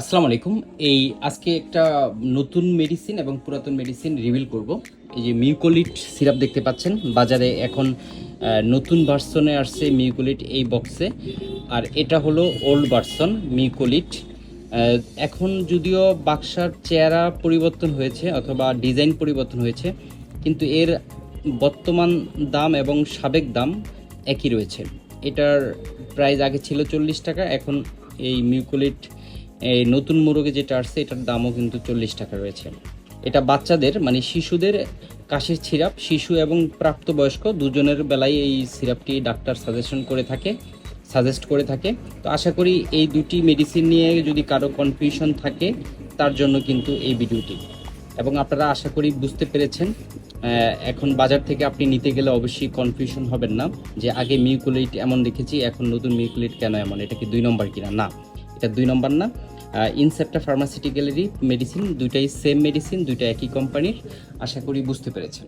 আসসালামু আলাইকুম। এই আজকে একটা নতুন মেডিসিন এবং পুরাতন মেডিসিন রিভিল করব। এই যে মিউকোলিট সিরাপ দেখতে পাচ্ছেন। বাজারে এখন নতুন ভার্সনে আসছে মিউকোলিট এই বক্সে আর এটা হলো ওল্ড ভার্সন মিউকোলিট। এখন যদিও বাক্সার চেহারা পরিবর্তন হয়েছে অথবা ডিজাইন পরিবর্তন হয়েছে, কিন্তু এর বর্তমান দাম এবং সাবেক দাম একই রয়েছে। এটার প্রাইস আগে ছিল চল্লিশ টাকা, এখন এই মিউকোলিট এই নতুন মোরগে যেটা আসছে, এটার দামও কিন্তু চল্লিশ টাকা রয়েছে। এটা বাচ্চাদের মানে শিশুদের কাশির সিরাপ, শিশু এবং প্রাপ্তবয়স্ক দুজনের বেলায় এই সিরাপটি ডাক্তার সাজেশন করে থাকে, সাজেস্ট করে থাকে। তো আশা করি এই দুটি মেডিসিন নিয়ে যদি কারও কনফিউশন থাকে, তার জন্য কিন্তু এই ভিডিওটি। এবং আপনারা আশা করি বুঝতে পেরেছেন এখন বাজার থেকে আপনি নিতে গেলে অবশ্যই কনফিউশন হবেন না, যে আগে মিউকুলেট এমন দেখেছি, এখন নতুন মিউকুলেট কেন এমন? এটা কি দুই নম্বর কিনা? না। এটা দুই নম্বর না। ইনসেপ্টা ফার্মাসিউটিক্যালেরই মেডিসিন দুইটাই সেম মেডিসিন দুইটা একই কোম্পানির আশা করি বুঝতে পেরেছেন।